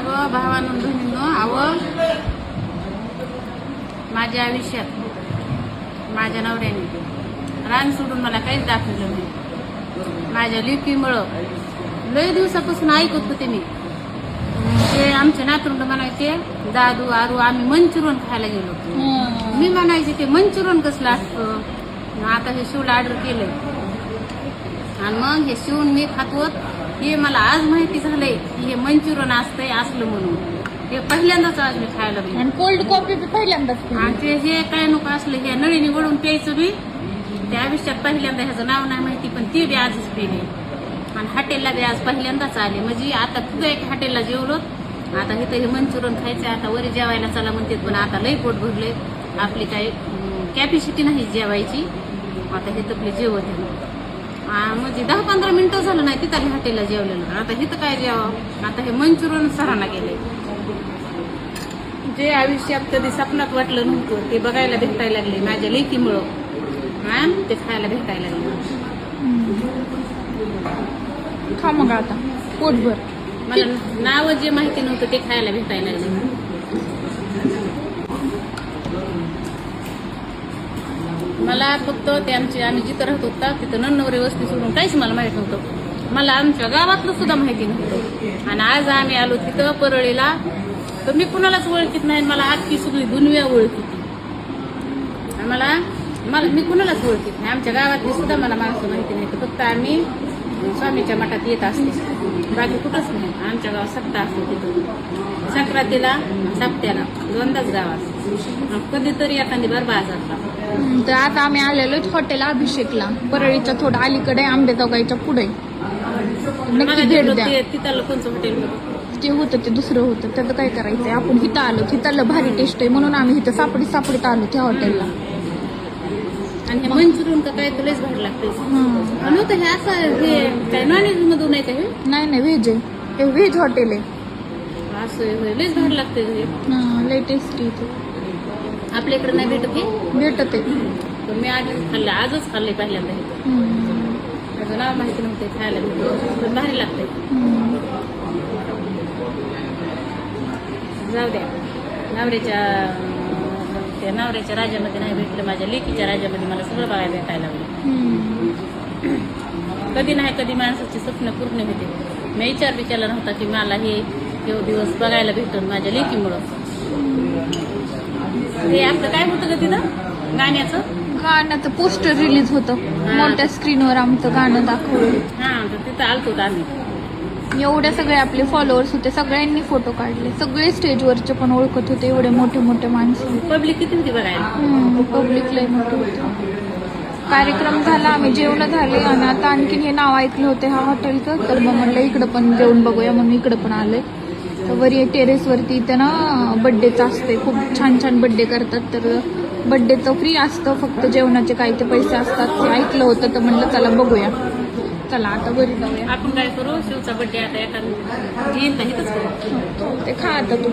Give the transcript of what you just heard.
अगं भावानं बहिणीनं आवं. माझ्या आयुष्यात माझ्या नवऱ्याने रान सोडून मला काहीच दाखवलं नाही. माझ्या लेकीमुळं लय दिवसापासून ऐकत होते मी. ते आमचे नातरुंड म्हणायचे दादू आरू आम्ही मंचुरियन खायला गेलो. मी म्हणायचे ते मंचुरियन कसलं असतं? मग आता हे शिवला ऑर्डर केलंय. आणि मग हे शिवून मी खातोत. हे मला आज माहिती झालंय की हे मंचुरियन असतंय असलं म्हणून. हे पहिल्यांदाच आज मी खायला आणि कोल्ड कॉफी बी पहिल्यांदाच पिली. आणि ते जे काय नको असलं हे नळीने वळून प्यायचं बी. त्या आयुष्यात पहिल्यांदा ह्याचं नाव नाही माहिती पण ती बी आजच पेली. आणि हॉटेलला बी आज पहिल्यांदाच आले. म्हणजे आता तुझं एक हॉटेलला जेवलो. आता इथं हे मंचुरियन खायचं आता वरी जेवायला चला म्हणते पण आता लई पोट भरले आपली काही कॅपॅसिटी नाही जेवायची. आता हे तपले जेवत आहे. म्हणजे दहा पंधरा मिनिटं झालं नाही तिथं हॉटेलला जेवलेलं. आता इथं काय जेवावं? आता हे मंचुरियन सरांना गेले. जे आयुष्यात कधी स्वप्नात वाटलं नव्हतं ते बघायला भेटायला लागले माझ्या लेकीमुळं. हा? ते खायला भेटायला लागले. खा मग आता पोटभर. मला नाव जे माहिती नव्हतं ते खायला भेटायला लागले. मला फक्त ते आमचे आम्ही जिथं राहत होता तिथं नन्नवरे वस्ती सोडून काहीच मला माहीत नव्हतं. मला आमच्या गावातलं सुद्धा माहिती नव्हतं. आणि आज आम्ही आलो तिथं परळीला. तर मी कुणालाच ओळखीत नाही मला आजची सगळी दुनिया ओळखीत मला मला मी कुणालाच ओळखीत नाही. आमच्या गावातली सुद्धा मला माणसं माहिती नाही तर फक्त आम्ही स्वामीच्या मठात येत असते. बाकी कुठंच नाही. आमच्या गावात सप्ताह असतो तिथं. संक्रांतीला सप्त्याला दोनदाच गाव असते. कधीतरी एखादी बार बाजारला हम्म, तर आता आम्ही आलेलो हॉटेल अभिषेकला. परळीच्या थोडं अलीकडे आंबेजोगाईच्या पुढे. नक्की भेट द्या. हॉटेल जे होतं ते दुसरं होतं. त्याचं काय करायचंय? आपण इथं आलो तिथलं भारी टेस्ट आहे. म्हणून आम्ही इथं सापडीत सापडीत आलो त्या हॉटेलला आणि हे मंचुरियन का काय तुलाच भारी लागते. आणि होतं हे असं हे काय नॉनव्हेज मधून आहे का हे? नाही नाही व्हेज आहे. हे व्हेज हॉटेल आहे. असं. लयच भारी लागते हे. लय टेस्टी आपल्या इकडे नाही भेटत हे? भेटत आहे. तर मी आधीच खाल्लं आजच खाल्लंय पहिल्यांदा हे. माझं नाव माहिती नव्हते खायला. पण भारी लागते. जाऊ द्या. नवऱ्याच्या त्या नवऱ्याच्या राज्यामध्ये नाही भेटलं माझ्या लेकीच्या राज्यामध्ये मला सगळं बघायला भेटायला लागलं. कधी नाही कधी माणसाची स्वप्न पूर्ण होते. मी विचार विचारला नव्हता की मला हे हे दिवस बघायला भेटून माझ्या लेकीमुळं. हे आपलं काय होतं का तिथं? गाण्याचं? गाण्याचं पोस्टर रिलीज होतं. मोठ्या स्क्रीनवर आमचं गाणं दाखवलं. हां तर तिथं आलतो आम्ही. एवढे सगळे आपले फॉलोअर्स होते सगळ्यांनी फोटो काढले. सगळे स्टेजवरचे पण ओळखत होते एवढे मोठे मोठे माणसं. पब्लिक किती होती बघायला? लय मोठं होतं. कार्यक्रम झाला आम्ही जेवण झाले आणि आता आणखीन हे नाव ऐकलं होते ह्या हॉटेलचं. तर मग म्हणलं इकडं पण जेवण बघूया म्हणून इकडं पण आलोय. तर वरी टेरेसवरती इथं ना बड्डेचं असते खूप छान छान बड्डे करतात. तर बड्डेचं फ्री असतं फक्त जेवणाचे काही ते पैसे असतात ते ऐकलं होतं तर म्हणलं चला बघूया. चला आता वरी जाऊया. आपण काय करू? शिवचा बड्डे आता एका येईल इथंच करू. ते खा आता तू.